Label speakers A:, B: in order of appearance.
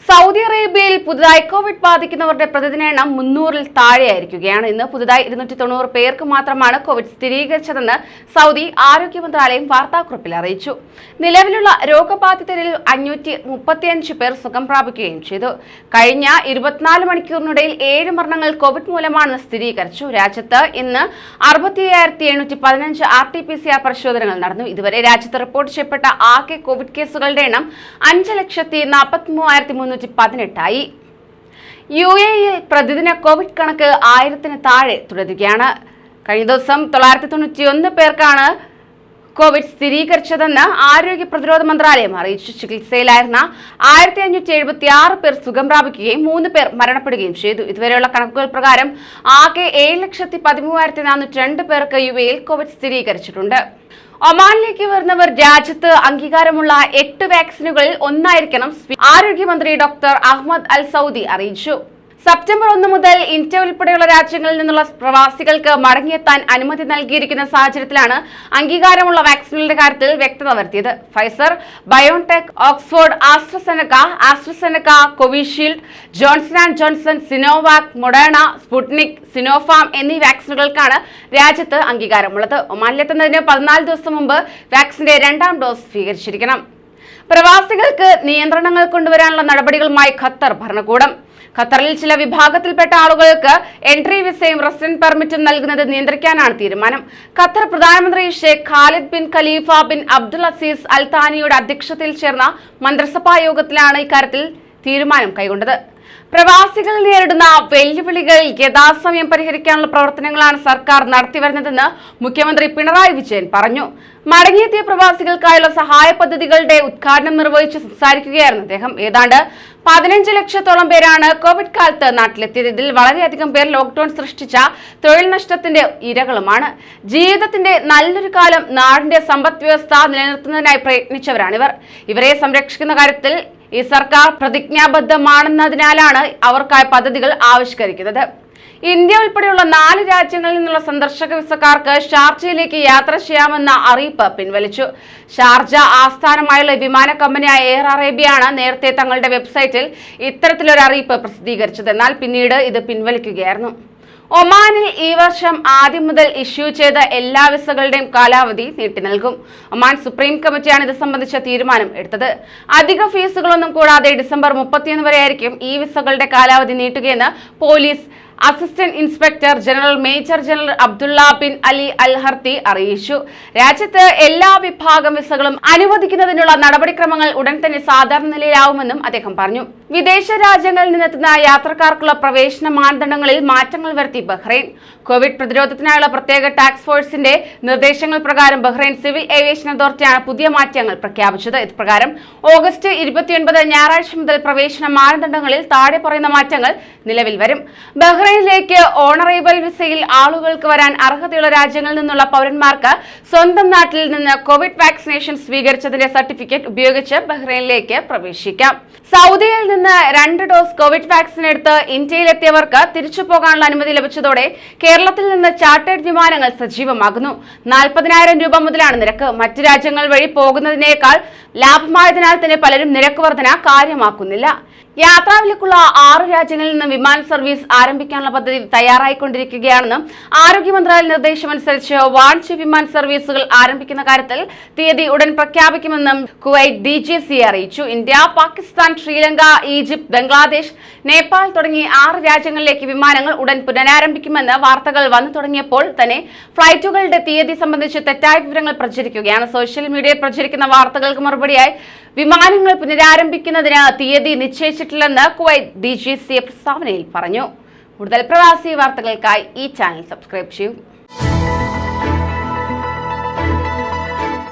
A: Saudi അറേബ്യയിൽ പുതുതായി Covid ബാധിക്കുന്നവരുടെ പ്രതിദിന എണ്ണം മുന്നൂറിൽ താഴെയായിരിക്കുകയാണ്. ഇന്ന് പുതുതായി ഇരുന്നൂറ്റി തൊണ്ണൂറ് പേർക്ക് മാത്രമാണ് കോവിഡ് സ്ഥിരീകരിച്ചതെന്ന് സൗദി ആരോഗ്യ മന്ത്രാലയം വാർത്താക്കുറിപ്പിൽ അറിയിച്ചു. നിലവിലുള്ള രോഗബാധിതരിൽ അഞ്ഞൂറ്റി മുപ്പത്തിയഞ്ച് പേർ സുഖം പ്രാപിക്കുകയും ചെയ്തു. കഴിഞ്ഞ ഇരുപത്തിനാല് മണിക്കൂറിനിടയിൽ ഏഴ് മരണങ്ങൾ കോവിഡ് മൂലമാണെന്ന് സ്ഥിരീകരിച്ചു. രാജ്യത്ത് ഇന്ന് അറുപത്തി അയ്യായിരത്തി എണ്ണൂറ്റി പതിനഞ്ച് R T P C R പരിശോധനകൾ നടന്നു. ഇതുവരെ രാജ്യത്ത് റിപ്പോർട്ട് ചെയ്യപ്പെട്ട ആകെ കോവിഡ് കേസുകളുടെ എണ്ണം അഞ്ച് ലക്ഷത്തി നാൽപ്പത്തി മൂവായിരത്തി മുന്നൂറ്റി പതിനെട്ടായി യു എയിൽ പ്രതിദിന കോവിഡ് കണക്ക് ആയിരത്തിന് താഴെ തുടരുകയാണ്. കഴിഞ്ഞ ദിവസം തൊള്ളായിരത്തി തൊണ്ണൂറ്റിയൊന്ന് പേർക്കാണ് കോവിഡ് സ്ഥിരീകരിച്ചതെന്ന് ആരോഗ്യ പ്രതിരോധ മന്ത്രാലയം അറിയിച്ചു. ചികിത്സയിലായിരുന്ന ആയിരത്തി അഞ്ഞൂറ്റി എഴുപത്തി ആറ് പേർ സുഖം പ്രാപിക്കുകയും മൂന്ന് പേർ മരണപ്പെടുകയും ചെയ്തു. ഇതുവരെയുള്ള കണക്കുകൾ പ്രകാരം ആകെ ഏഴ് ലക്ഷത്തി പതിമൂവായിരത്തി നാനൂറ്റി രണ്ട് പേർക്ക് യു എയിൽ കോവിഡ് സ്ഥിരീകരിച്ചിട്ടുണ്ട്. ഒമാനിലേക്ക് വരുന്നവർ രാജ്യത്ത് അംഗീകാരമുള്ള എട്ട് വാക്സിനുകളിൽ ഒന്നായിരിക്കണം ആരോഗ്യമന്ത്രി ഡോക്ടർ അഹമ്മദ് അൽ സൗദി അറിയിച്ചു. സെപ്റ്റംബർ ഒന്ന് മുതൽ ഇന്ത്യ ഉൾപ്പെടെയുള്ള രാജ്യങ്ങളിൽ നിന്നുള്ള പ്രവാസികൾക്ക് മടങ്ങിയെത്താൻ അനുമതി നൽകിയിരിക്കുന്ന സാഹചര്യത്തിലാണ് അംഗീകാരമുള്ള വാക്സിനുകളുടെ കാര്യത്തിൽ വ്യക്തത വരുത്തിയത്. Pfizer BioNTech Oxford AstraZeneca AstraZeneca Covishield Johnson and Johnson Sinovac Moderna Sputnik Sinopharm എന്നീ വാക്സിനുകൾക്കാണ് രാജ്യത്ത് അംഗീകാരമുള്ളത്. ഒമാനിലെത്തുന്നതിന് പതിനാല് ദിവസം മുമ്പ് വാക്സിന്റെ രണ്ടാം ഡോസ് സ്വീകരിച്ചിരിക്കണം. പ്രവാസികൾക്ക് നിയന്ത്രണങ്ങൾ കൊണ്ടുവരാനുള്ള നടപടികളുമായി ഖത്തർ ഭരണകൂടം. ഖത്തറിൽ ചില വിഭാഗത്തിൽപ്പെട്ട ആളുകൾക്ക് എൻട്രി വിസയും റെസിഡന്റ് പെർമിറ്റും നൽകുന്നത് നിയന്ത്രിക്കാനാണ് തീരുമാനം. ഖത്തർ പ്രധാനമന്ത്രി Sheikh Khalid bin Khalifa bin Abdul Aziz Al അധ്യക്ഷതയിൽ ചേർന്ന മന്ത്രിസഭാ യോഗത്തിലാണ് ഇക്കാര്യത്തിൽ തീരുമാനം കൈക്കൊണ്ടത്. പ്രവാസികൾ നേരിടുന്ന വെല്ലുവിളികൾ യഥാസമയം പരിഹരിക്കാനുള്ള പ്രവർത്തനങ്ങളാണ് സർക്കാർ നടത്തിവരുന്നതെന്ന് മുഖ്യമന്ത്രി പിണറായി വിജയൻ പറഞ്ഞു. മടങ്ങിയെത്തിയ പ്രവാസികൾക്കായുള്ള സഹായ പദ്ധതികളുടെ ഉദ്ഘാടനം നിർവഹിച്ച് സംസാരിക്കുകയായിരുന്നു അദ്ദേഹം. ഏതാണ്ട് പതിനഞ്ച് ലക്ഷത്തോളം പേരാണ് കോവിഡ് കാലത്ത് നാട്ടിലെത്തിയത്. ഇതിൽ വളരെയധികം പേർ ലോക്ക്ഡൌൺ സൃഷ്ടിച്ച തൊഴിൽ നഷ്ടത്തിന്റെ ഇരകളുമാണ്. ജീവിതത്തിന്റെ നല്ലൊരു കാലം നാടിന്റെ സമ്പദ് വ്യവസ്ഥ നിലനിർത്തുന്നതിനായി പ്രയത്നിച്ചവരാണിവർ. ഇവരെ സംരക്ഷിക്കുന്ന കാര്യത്തിൽ ഈ സർക്കാർ പ്രതിജ്ഞാബദ്ധമാണെന്നതിനാലാണ് അവർക്കായി പദ്ധതികൾ ആവിഷ്കരിക്കുന്നത്. ഇന്ത്യ ഉൾപ്പെടെയുള്ള നാല് രാജ്യങ്ങളിൽ നിന്നുള്ള സന്ദർശക വിസക്കാർക്ക് ഷാർജയിലേക്ക് യാത്ര ചെയ്യാമെന്ന അറിയിപ്പ് പിൻവലിച്ചു. ഷാർജ ആസ്ഥാനമായുള്ള വിമാന കമ്പനിയായ എയർ അറേബ്യയാണ് നേരത്തെ തങ്ങളുടെ വെബ്സൈറ്റിൽ ഇത്തരത്തിലൊരു അറിയിപ്പ് പ്രസിദ്ധീകരിച്ചത്. എന്നാൽ പിന്നീട് ഇത് പിൻവലിക്കുകയായിരുന്നു. ഒമാനിൽ ഈ വർഷം ആദ്യം മുതൽ ഇഷ്യൂ ചെയ്ത എല്ലാ വിസകളുടെയും കാലാവധി നീട്ടി നൽകും. ഒമാൻ സുപ്രീം കമ്മിറ്റിയാണ് ഇത് സംബന്ധിച്ച തീരുമാനം എടുത്തത്. അധിക ഫീസുകളൊന്നും കൂടാതെ ഡിസംബർ മുപ്പത്തിയൊന്ന് വരെയായിരിക്കും ഈ വിസകളുടെ കാലാവധി നീട്ടുകയെന്ന് police assistant inspector general major general Abdullah bin Ali Al Harthi അറിയിച്ചു. രാജ്യത്ത് എല്ലാ വിഭാഗം വിസകളും അനുവദിക്കുന്നതിനുള്ള നടപടിക്രമങ്ങൾ ഉടൻ തന്നെ സാധാരണ നിലയിലാവുമെന്നും അദ്ദേഹം പറഞ്ഞു. വിദേശ രാജ്യങ്ങളിൽ നിന്നെത്തുന്ന യാത്രക്കാർക്കുള്ള പ്രവേശന മാനദണ്ഡങ്ങളിൽ മാറ്റങ്ങൾ വരുത്തി ബഹ്റൈൻ. കോവിഡ് പ്രതിരോധത്തിനായുള്ള പ്രത്യേക ടാസ്ക് ഫോഴ്സിന്റെ നിർദ്ദേശങ്ങൾ പ്രകാരം ബഹ്റൈൻ സിവിൽ ഏവിയേഷൻ അതോറിറ്റിയാണ് പുതിയ മാറ്റങ്ങൾ പ്രഖ്യാപിച്ചത്. ഇതുപ്രകാരം ഓഗസ്റ്റ് ഇരുപത്തിയൊൻപത് ഞായറാഴ്ച മുതൽ പ്രവേശന മാനദണ്ഡങ്ങളിൽ താഴെ പറയുന്ന മാറ്റങ്ങൾ നിലവിൽ വരും. ബഹ്റൈനിലേക്ക് ഓണറേബിൾ വിസയിൽ ആളുകൾക്ക് വരാൻ അർഹതയുള്ള രാജ്യങ്ങളിൽ നിന്നുള്ള പൗരന്മാർക്ക് സ്വന്തം നാട്ടിൽ നിന്ന് കോവിഡ് വാക്സിനേഷൻ സ്വീകരിച്ചതിന്റെ സർട്ടിഫിക്കറ്റ് ഉപയോഗിച്ച് ബഹ്റൈനിലേക്ക് പ്രവേശിക്കാം. സൗദിയിൽ നിന്ന് രണ്ട് ഡോസ് കോവിഡ് വാക്സിൻ എടുത്ത് ഇന്ത്യയിലെത്തിയവർക്ക് തിരിച്ചു പോകാനുള്ള അനുമതി ലഭിച്ചതോടെ കേരളത്തിൽ നിന്ന് ചാർട്ടേഡ് വിമാനങ്ങൾ സജീവമാകുന്നു. നാൽപ്പതിനായിരം രൂപ മുതലാണ് നിരക്ക്. മറ്റ് രാജ്യങ്ങൾ വഴി പോകുന്നതിനേക്കാൾ ലാഭമായതിനാൽ തന്നെ പലരും നിരക്ക് വർധന കാര്യമാക്കുന്നില്ല. യാത്രാവിലക്കുള്ള ആറ് രാജ്യങ്ങളിൽ നിന്ന് വിമാന സർവീസ് ആരംഭിക്കാനുള്ള പദ്ധതി തയ്യാറായിക്കൊണ്ടിരിക്കുകയാണെന്നും ആരോഗ്യ മന്ത്രാലയ നിർദ്ദേശമനുസരിച്ച് വാണിജ്യ വിമാന സർവീസുകൾ ആരംഭിക്കുന്ന കാര്യത്തിൽ തീയതി ഉടൻ പ്രഖ്യാപിക്കുമെന്നും കുവൈറ്റ് ഡി ജി സി അറിയിച്ചു. ഇന്ത്യ പാകിസ്ഥാൻ ശ്രീലങ്ക ഈജിപ്ത് ബംഗ്ലാദേശ് നേപ്പാൾ തുടങ്ങി ആറ് രാജ്യങ്ങളിലേക്ക് വിമാനങ്ങൾ ഉടൻ പുനരാരംഭിക്കുമെന്ന് വാർത്തകൾ വന്നു തുടങ്ങിയപ്പോൾ തന്നെ ഫ്ലൈറ്റുകളുടെ തീയതി സംബന്ധിച്ച് തെറ്റായ വിവരങ്ങൾ പ്രചരിക്കുകയാണ്. സോഷ്യൽ മീഡിയയിൽ പ്രചരിക്കുന്ന വാർത്തകൾക്ക് മറുപടിയായി വിമാനങ്ങൾ പുനരാരംഭിക്കുന്നതിന് തീയതി നിശ്ചയിച്ചിട്ടില്ലെന്ന് കുവൈത്ത് ഡി ജി സി പ്രസ്താവനയിൽ പറഞ്ഞു. കൂടുതൽ പ്രവാസി വാർത്തകൾക്കായി ഈ ചാനൽ സബ്സ്ക്രൈബ് ചെയ്യൂ.